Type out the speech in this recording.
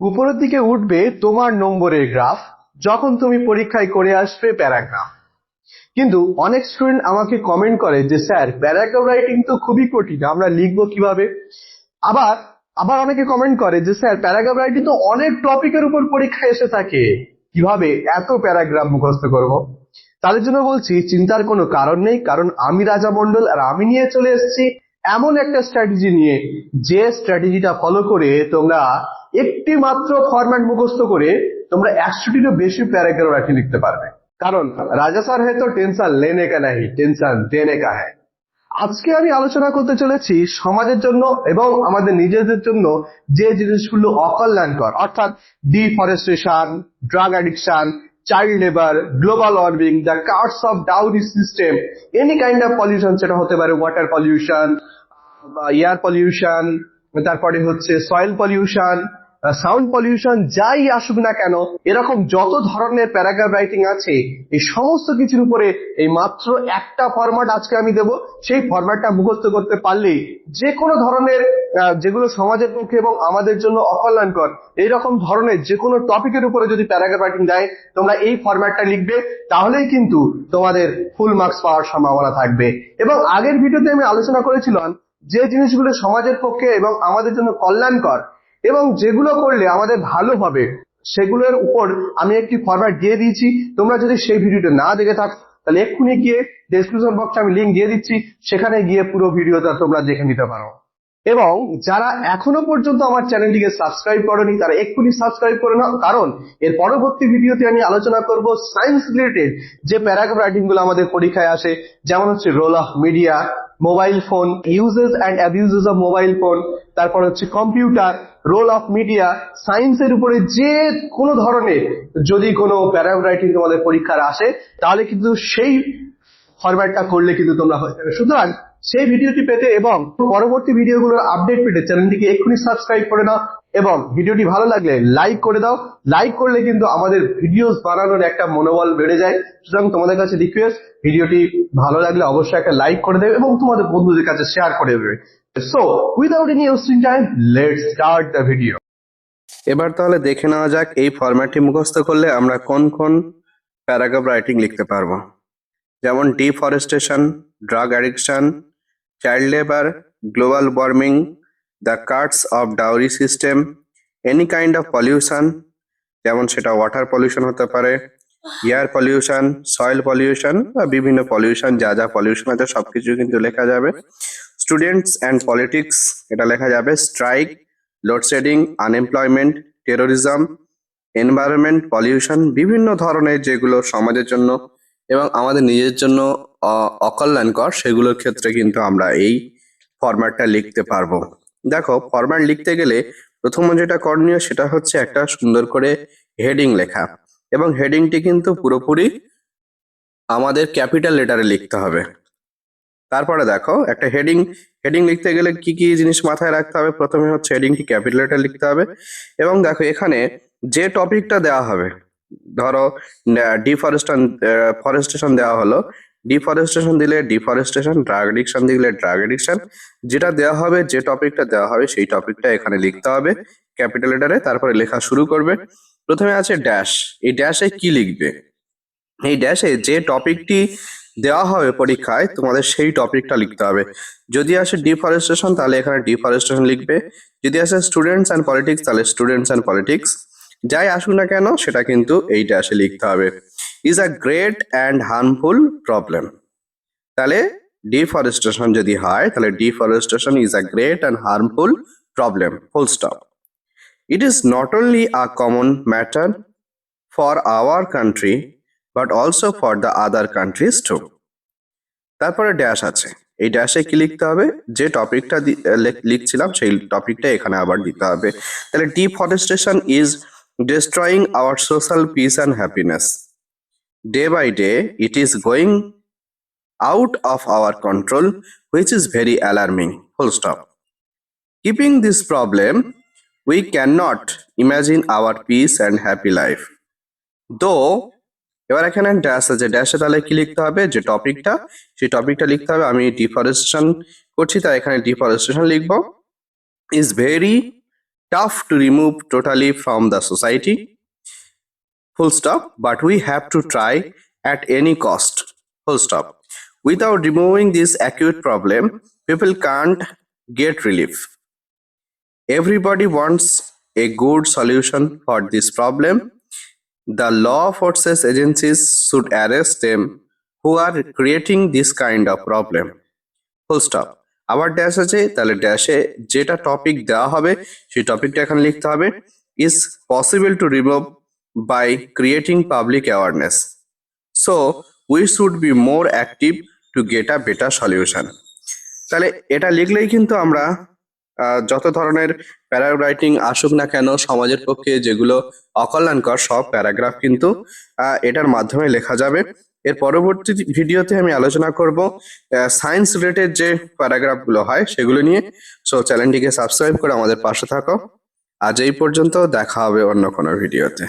উপরের দিকে উঠবে তোমার নম্বরের গ্রাফ, যখন তুমি পরীক্ষায় করে আসবে প্যারাগ্রাফ। কিন্তু অনেক স্টুডেন্ট আমাকে কমেন্ট করে যে, স্যার, প্যারাগ্রাফ রাইটিং তো খুবই কঠিন, আমরা লিখব কীভাবে? আবার আবার অনেকে কমেন্ট করে যে, স্যার, প্যারাগ্রাফ রাইটিং তো অনেক টপিকের উপর পরীক্ষা এসে থাকে, কীভাবে এত প্যারাগ্রাফ মুখস্থ করব? তাদের জন্য বলছি, চিন্তার কোনো কারণ নেই, কারণ আমি রাজা মন্ডল আর আমি নিয়ে চলে এসেছি। এমন একটা স্ট্র্যাটেজি নিয়ে, যে স্ট্র্যাটেজিটা ফলো করে তোমরা একটি মাত্র ফরম্যাট মুখস্থ করে তোমরা একশোটিরও বেশি প্যারাগ্রাফ রাইটিং লিখতে পারবে। কারণ রাজা স্যার হ্যাঁ তো টেনশন লেনে কা টেনশন দেনে কা হ্যায় আজকে আমি আলোচনা করতে চলেছি সমাজের জন্য এবং আমাদের নিজেদের জন্য যে জিনিসগুলো অকল্যাণকর, অর্থাৎ deforestation drug addiction child labour global warming the curse of dowry system any kind of pollution সেটা হতে পারে ওয়াটার পলিউশন বা এয়ার পলিউশন তারপরে হচ্ছে সয়েল পলিউশন সাউন্ড পলিউশন যাই আসুক না কেন, এরকম যত ধরনের প্যারাগ্রাফ রাইটিং আছে, এই সমস্ত কিছুর উপরে এই মাত্র একটা ফরম্যাট আজকে আমি দেব। সেই ফরম্যাটটা মুখস্থ করতে পারলেই যে কোনো ধরনের যেগুলো সমাজের পক্ষে এবং আমাদের জন্য অকল্যাণকর, এইরকম ধরনের যে কোনো টপিকের উপরে যদি প্যারাগ্রাফ রাইটিং দেয়, তোমরা এই ফরম্যাটটা লিখবে, তাহলেই কিন্তু তোমাদের ফুল মার্কস পাওয়ার সম্ভাবনা থাকবে। এবং আগের ভিডিওতে আমি আলোচনা করেছিলাম যে জিনিসগুলো সমাজের পক্ষে এবং আমাদের জন্য কল্যাণকর এবং যেগুলো করলে আমাদের ভালো হবে, সেগুলোর উপর আমি একটি ফরম্যাট দিয়ে দিয়েছি। তোমরা যদি সেই ভিডিওটা না দেখে থাকো, তাহলে এক্ষুনি গিয়ে ডেসক্রিপশন বক্সে আমি লিঙ্ক দিয়ে দিচ্ছি। সেখানে গিয়ে পুরো ভিডিওটা তোমরা দেখে নিতে পারো। এবং যারা এখনও পর্যন্ত আমার চ্যানেলটিকে সাবস্ক্রাইব করেনি, তারা এক্ষুনি সাবস্ক্রাইব করে নাও। কারণ এর পরবর্তী ভিডিওতে আমি আলোচনা করব সায়েন্স রিলেটেড যে প্যারাগ্রাফ রাইটিংগুলো আমাদের পরীক্ষায় আসে, যেমন হচ্ছে role of media mobile phone uses and abuses of mobile phone তারপর হচ্ছে কম্পিউটার রোল অফ মিডিয়া সায়েন্সের উপরে যে কোনো ধরনের যদি কোনো প্যারাগ্রাফ তোমাদের পরীক্ষার আসে, তাহলে কিন্তু সেই ফরম্যাটটা করলে কিন্তু তোমরা হয়ে যাবে। সুতরাং সেই ভিডিওটি পেতে এবং পরবর্তী ভিডিওগুলোর আপডেট পেতে চ্যানেলটিকে এক্ষুনি সাবস্ক্রাইব করে নাও। এবং ভিডিওটি ভালো লাগলে লাইক করে দাও। লাইক করলে কিন্তু আমাদের ভিডিওস বানানোর একটা মনোবল বেড়ে যায়। সুতরাং তোমাদের কাছে রিকোয়েস্ট ভিডিওটি ভালো লাগলে অবশ্যই একটা লাইক করে দেবে এবং তোমাদের বন্ধুদের কাছে শেয়ার করে দেবে। So without any wasting time let's start the video এবার তাহলে দেখে নেওয়া যাক এই ফরম্যাটটি মুখস্থ করলে আমরা কোন কোন প্যারাগ্রাফ রাইটিং লিখতে পারব। যেমন deforestation drug addiction child labour global warming the curse of dowry system any kind of pollution যেমন সেটা ওয়াটার পলিউশন হতে পারে এয়ার পলিউশন সয়েল পলিউশন বা বিভিন্ন পলিউশন যা যা পলিউশন আছে সবকিছু কিন্তু লেখা যাবে। স্টুডেন্টস অ্যান্ড পলিটিক্স এটা লেখা যাবে। Strike load shedding unemployment terrorism environment pollution বিভিন্ন ধরনের যেগুলো সমাজের জন্য এবং আমাদের নিজের জন্য অকল্যাণকর, সেগুলোর ক্ষেত্রে কিন্তু আমরা এই ফরম্যাটটা লিখতে পারব। দেখো ফরম্যাট লিখতে গেলে প্রথম যেটা করণীয় সেটা হচ্ছে একটা সুন্দর করে হেডিং লেখা। এবং হেডিংটি কিন্তু পুরোপুরি আমাদের ক্যাপিটাল লেটারে লিখতে হবে। তারপরে দেখো, একটা হেডিং হেডিং লিখতে গেলে কি কি জিনিস মাথায় রাখতে হবে? প্রথমে হচ্ছে হেডিংটি ক্যাপিটাল লেটার লিখতে হবে। এবং দেখো, এখানে যে টপিকটা দেওয়া হবে, ধরো ডিফরেস্টেশন ফরেস্টেশন দেওয়া হলো ডিফরেস্টেশন দিলে ডিফরেস্টেশন ড্রাগ এডিকশন দিলে ড্রাগ এডিকশন যেটা দেওয়া হবে, যে টপিকটা দেওয়া হবে, সেই টপিকটা এখানে লিখতে হবে। ক্যাপিটাল লেটারে তারপরে লেখা শুরু করবে। প্রথমে আছে ড্যাশ এই ড্যাশে কি লিখবে? এই ড্যাশে যে টপিকটি দেওয়া হবে পরীক্ষায়, তোমাদের সেই টপিকটা লিখতে হবে। যদি আসে ডিফরেস্টেশন তাহলে এখানে ডিফরেস্টেশন লিখবে। যদি আসে স্টুডেন্টস অ্যান্ড পলিটিক্স তাহলে স্টুডেন্টস অ্যান্ড পলিটিক্স যাই আসুক না কেন, সেটা কিন্তু এই ড্যাশে লিখতে হবে। Is a great and harmful problem তাহলে ডিফরেস্টেশন যদি হয়, তাহলে deforestation is a great and harmful problem full stop it is not only a common matter for our country but also for the other countries too তারপরে dash আছে। এই ড্যাশে কি লিখতে হবে? যে টপিকটা লিখছিলাম, সেই টপিকটা এখানে আবার দিতে হবে। তাহলে deforestation is destroying our social peace and happiness day by day it is going out of our control, which is very alarming. Full stop. Keeping this problem, we cannot imagine our peace and happy life. Though এবার এখানে dash আছে ড্যাশে তাহলে কি লিখতে হবে যে টপিকটা সেই টপিকটা লিখতে হবে আমি ডিফরেস্টেশন করছি তাই এখানে ডিফরেস্টেশন লিখব is very tough to remove totally from the society. Full stop. But we have to try at any cost. Full stop. Without removing this acute problem, people can't get relief. Everybody wants a good solution for this problem. The law forces agencies should arrest them who are creating this kind of problem. Full stop আবার dash আছে তাহলে ড্যাশে যেটা topic দেওয়া হবে সেই টপিকটা এখানে লিখতে হবে is possible to remove by creating public awareness so we should be more active to get a better solution তাহলে এটা লিখলেই কিন্তু আমরা যত ধরনের প্যারাগ্রাফ রাইটিং আসুক না কেন, সমাজের পক্ষে যেগুলো অকল্যাণকর সব প্যারাগ্রাফ কিন্তু এটার মাধ্যমে লেখা যাবে। এর পরবর্তী ভিডিওতে আমি আলোচনা করব সায়েন্স রিলেটেড যে প্যারাগ্রাফগুলো হয় সেগুলো নিয়ে। সো চ্যানেলটিকে সাবস্ক্রাইব করে আমাদের পাশে থাকো। আজ এই পর্যন্ত দেখা হবে অন্য কোনো ভিডিওতে।